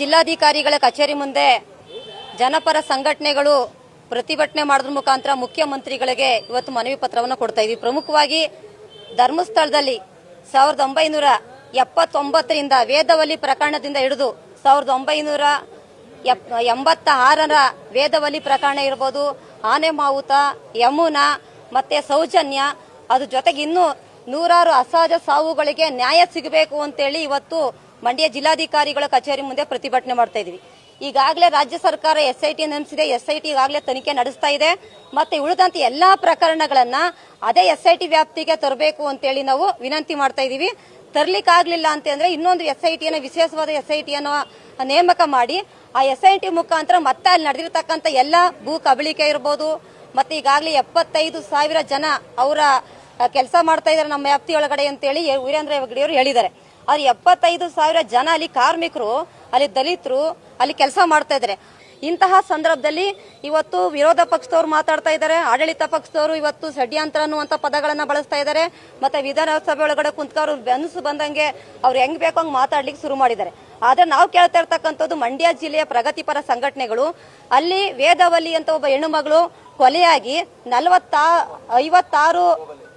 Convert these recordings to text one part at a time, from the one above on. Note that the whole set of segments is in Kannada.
ಜಿಲ್ಲಾಧಿಕಾರಿಗಳ ಕಚೇರಿ ಮುಂದೆ ಜನಪರ ಸಂಘಟನೆಗಳು ಪ್ರತಿಭಟನೆ ಮಾಡಿದ್ರ ಮುಖಾಂತರ ಮುಖ್ಯಮಂತ್ರಿಗಳಿಗೆ ಇವತ್ತು ಮನವಿ ಪತ್ರವನ್ನು ಕೊಡ್ತಾ ಇದೀವಿ. ಪ್ರಮುಖವಾಗಿ ಧರ್ಮಸ್ಥಳದಲ್ಲಿ ಸಾವಿರದ ಒಂಬೈನೂರ ಎಪ್ಪತ್ತೊಂಬತ್ತರಿಂದ ವೇದವಲ್ಲಿ ಪ್ರಕರಣದಿಂದ ಹಿಡಿದು ಸಾವಿರದ ಒಂಬೈನೂರ ಎಂಬತ್ತ ಆರರ ವೇದವಲ್ಲಿ ಪ್ರಕರಣ ಇರ್ಬೋದು ಆನೆ ಮಾವುತ ಯಮುನಾ ಮತ್ತೆ ಸೌಜನ್ಯ, ಅದ್ರ ಜೊತೆಗೆ ಇನ್ನೂ ನೂರಾರು ಅಸಹಜ ಸಾವುಗಳಿಗೆ ನ್ಯಾಯ ಸಿಗಬೇಕು ಅಂತೇಳಿ ಇವತ್ತು ಮಂಡ್ಯ ಜಿಲ್ಲಾಧಿಕಾರಿಗಳ ಕಚೇರಿ ಮುಂದೆ ಪ್ರತಿಭಟನೆ ಮಾಡ್ತಾ ಇದೀವಿ. ಈಗಾಗಲೇ ರಾಜ್ಯ ಸರ್ಕಾರ ಎಸ್ ಐ ಟಿ ನೇಮಿಸಿದೆ ಎಸ್ ಐ ಟಿ ಈಗಾಗಲೇ ತನಿಖೆ ನಡೆಸ್ತಾ ಇದೆ. ಮತ್ತೆ ಉಳಿದಂತೆ ಎಲ್ಲಾ ಪ್ರಕರಣಗಳನ್ನ ಅದೇ ಎಸ್ ಐ ಟಿ ವ್ಯಾಪ್ತಿಗೆ ತರಬೇಕು ಅಂತೇಳಿ ನಾವು ವಿನಂತಿ ಮಾಡ್ತಾ ಇದೀವಿ ತರ್ಲಿಕ್ಕಾಗ್ಲಿಲ್ಲ ಅಂತಂದ್ರೆ ಇನ್ನೊಂದು ಎಸ್ ಐ ಟಿಯನ್ನು ವಿಶೇಷವಾದ ಎಸ್ ಐ ಟಿಯನ್ನು ನೇಮಕ ಮಾಡಿ, ಆ ಎಸ್ ಐ ಟಿ ಮುಖಾಂತರ ಮತ್ತೆ ಅಲ್ಲಿ ನಡೆದಿರ್ತಕ್ಕಂಥ ಎಲ್ಲ ಭೂ ಕಬಳಿಕೆ ಇರ್ಬೋದು, ಮತ್ತೆ ಈಗಾಗಲೇ ಎಪ್ಪತ್ತೈದು ಸಾವಿರ ಜನ ಅವರ ಕೆಲಸ ಮಾಡ್ತಾ ಇದ್ದಾರೆ ನಮ್ಮ ವ್ಯಾಪ್ತಿಯೊಳಗಡೆ ಅಂತೇಳಿ ವೀರೇಂದ್ರ ಹೆಗ್ಗಡೆಯವರು ಹೇಳಿದ್ದಾರೆ. ಆದ್ರೆ ಎಪ್ಪತ್ತೈದು ಸಾವಿರ ಜನ ಅಲ್ಲಿ ಕಾರ್ಮಿಕರು, ಅಲ್ಲಿ ದಲಿತರು ಅಲ್ಲಿ ಕೆಲಸ ಮಾಡ್ತಾ ಇದ್ದಾರೆ ಇಂತಹ ಸಂದರ್ಭದಲ್ಲಿ ಇವತ್ತು ವಿರೋಧ ಪಕ್ಷದವರು ಮಾತಾಡ್ತಾ ಇದ್ದಾರೆ ಆಡಳಿತ ಪಕ್ಷದವರು ಇವತ್ತು ಷಡ್ಯಂತ್ರ ಅನ್ನುವಂತ ಪದಗಳನ್ನು ಬಳಸ್ತಾ ಇದ್ದಾರೆ ಮತ್ತೆ ವಿಧಾನಸಭೆ ಒಳಗಡೆ ಕುಂತ್ಕವ್ರು ಬೆನ್ಸು ಬಂದಂಗೆ ಅವ್ರು ಹೆಂಗ್ ಬೇಕೋ ಹಂಗೆ ಮಾತಾಡ್ಲಿಕ್ಕೆ ಶುರು ಮಾಡಿದ್ದಾರೆ. ಆದ್ರೆ ನಾವು ಕೇಳ್ತಾ ಇರ್ತಕ್ಕಂಥದ್ದು ಮಂಡ್ಯ ಜಿಲ್ಲೆಯ ಪ್ರಗತಿಪರ ಸಂಘಟನೆಗಳು. ಅಲ್ಲಿ ವೇದವಲ್ಲಿ ಅಂತ ಒಬ್ಬ ಹೆಣ್ಣುಮಗಳು ಕೊಲೆಯಾಗಿ ನಲವತ್ತಾ ಐವತ್ತಾರು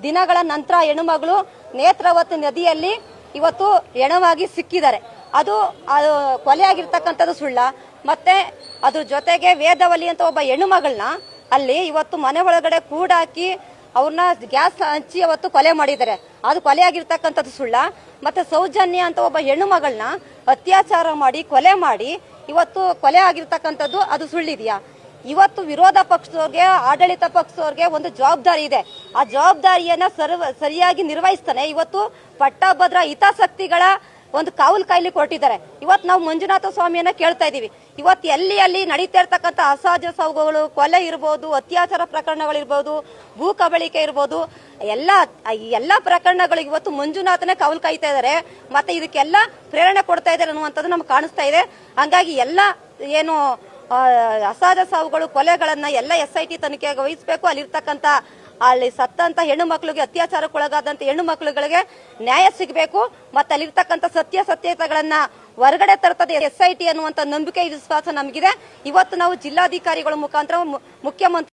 ದಿನಗಳ ನಂತರ ಹೆಣ್ಣುಮಗಳು ನೇತ್ರಾವತಿ ನದಿಯಲ್ಲಿ ಇವತ್ತು ಎಣವಾಗಿ ಸಿಕ್ಕಿದ್ದಾರೆ. ಅದು ಅದು ಕೊಲೆಯಾಗಿರ್ತಕ್ಕಂಥದ್ದು ಸುಳ್ಳ. ಮತ್ತೆ ಅದ್ರ ಜೊತೆಗೆ ವೇದವಲಿ ಅಂತ ಒಬ್ಬ ಹೆಣ್ಣು ಮಗಳನ್ನ ಅಲ್ಲಿ ಇವತ್ತು ಮನೆ ಒಳಗಡೆ ಕೂಡಾಕಿ ಅವ್ರನ್ನ ಗ್ಯಾಸ್ ಹಂಚಿ ಅವತ್ತು ಕೊಲೆ ಮಾಡಿದ್ದಾರೆ. ಅದು ಕೊಲೆ ಆಗಿರ್ತಕ್ಕಂಥದ್ದು ಸುಳ್ಳ. ಮತ್ತೆ ಸೌಜನ್ಯ ಅಂತ ಒಬ್ಬ ಹೆಣ್ಣು ಮಗಳನ್ನ ಅತ್ಯಾಚಾರ ಮಾಡಿ, ಕೊಲೆ ಮಾಡಿ ಇವತ್ತು ಕೊಲೆ ಆಗಿರ್ತಕ್ಕಂಥದ್ದು ಅದು ಸುಳ್ಳಿದೆಯಾ? ಇವತ್ತು ವಿರೋಧ ಪಕ್ಷದವ್ರಿಗೆ, ಆಡಳಿತ ಪಕ್ಷದವ್ರಿಗೆ ಒಂದು ಜವಾಬ್ದಾರಿ ಇದೆ. ಆ ಜವಾಬ್ದಾರಿಯನ್ನ ಸರಿಯಾಗಿ ನಿರ್ವಹಿಸ್ತಾನೆ. ಇವತ್ತು ಪಟ್ಟಭದ್ರ ಹಿತಾಸಕ್ತಿಗಳ ಒಂದು ಕಾವಲು ಕಾಯ್ಲಿ ಕೊಟ್ಟಿದ್ದಾರೆ. ಇವತ್ತು ನಾವು ಮಂಜುನಾಥ ಸ್ವಾಮಿಯನ್ನ ಕೇಳ್ತಾ ಇದೀವಿ ಇವತ್ತು ಎಲ್ಲಿ ಅಲ್ಲಿ ನಡೀತಾ ಇರ್ತಕ್ಕಂಥ ಅಸಹಜ ಸೌಗಳು ಕೊಲೆ ಇರ್ಬೋದು, ಅತ್ಯಾಚಾರ ಪ್ರಕರಣಗಳಿರ್ಬೋದು, ಭೂ ಕಬಳಿಕೆ ಇರ್ಬೋದು, ಎಲ್ಲ ಎಲ್ಲ ಪ್ರಕರಣಗಳು ಇವತ್ತು ಮಂಜುನಾಥನೇ ಕಾವಲು ಕಾಯ್ತಾ ಇದ್ದಾರೆ. ಮತ್ತೆ ಇದಕ್ಕೆಲ್ಲ ಪ್ರೇರಣೆ ಕೊಡ್ತಾ ಇದ್ದಾರೆ ಅನ್ನುವಂಥದ್ದು ನಮ್ಗೆ ಕಾಣಿಸ್ತಾ ಇದೆ. ಹಂಗಾಗಿ ಎಲ್ಲ ಏನು ಅಸಹಜ ಸಾವುಗಳು, ಕೊಲೆಗಳನ್ನ ಎಲ್ಲ ಎಸ್ ಐ ಟಿ ತನಿಖೆಗೆ ವಹಿಸಬೇಕು. ಅಲ್ಲಿರ್ತಕ್ಕಂಥ ಅಲ್ಲಿ ಸತ್ತಂತ ಹೆಣ್ಣು ಮಕ್ಕಳಿಗೆ ಅತ್ಯಾಚಾರಕ್ಕೊಳಗಾದಂತ ಹೆಣ್ಣು ಮಕ್ಕಳುಗಳಿಗೆ ನ್ಯಾಯ ಸಿಗಬೇಕು. ಮತ್ತೆ ಅಲ್ಲಿರ್ತಕ್ಕಂಥ ಸತ್ಯಾಸತ್ಯತೆಗಳನ್ನ ಹೊರಗಡೆ ತರ್ತದೆ ಎಸ್ ಐ ಟಿ ಅನ್ನುವಂತ ನಂಬಿಕೆ, ವಿಶ್ವಾಸ ನಮಗಿದೆ. ಇವತ್ತು ನಾವು ಜಿಲ್ಲಾಧಿಕಾರಿಗಳ ಮುಖಾಂತರ ಮುಖ್ಯಮಂತ್ರಿ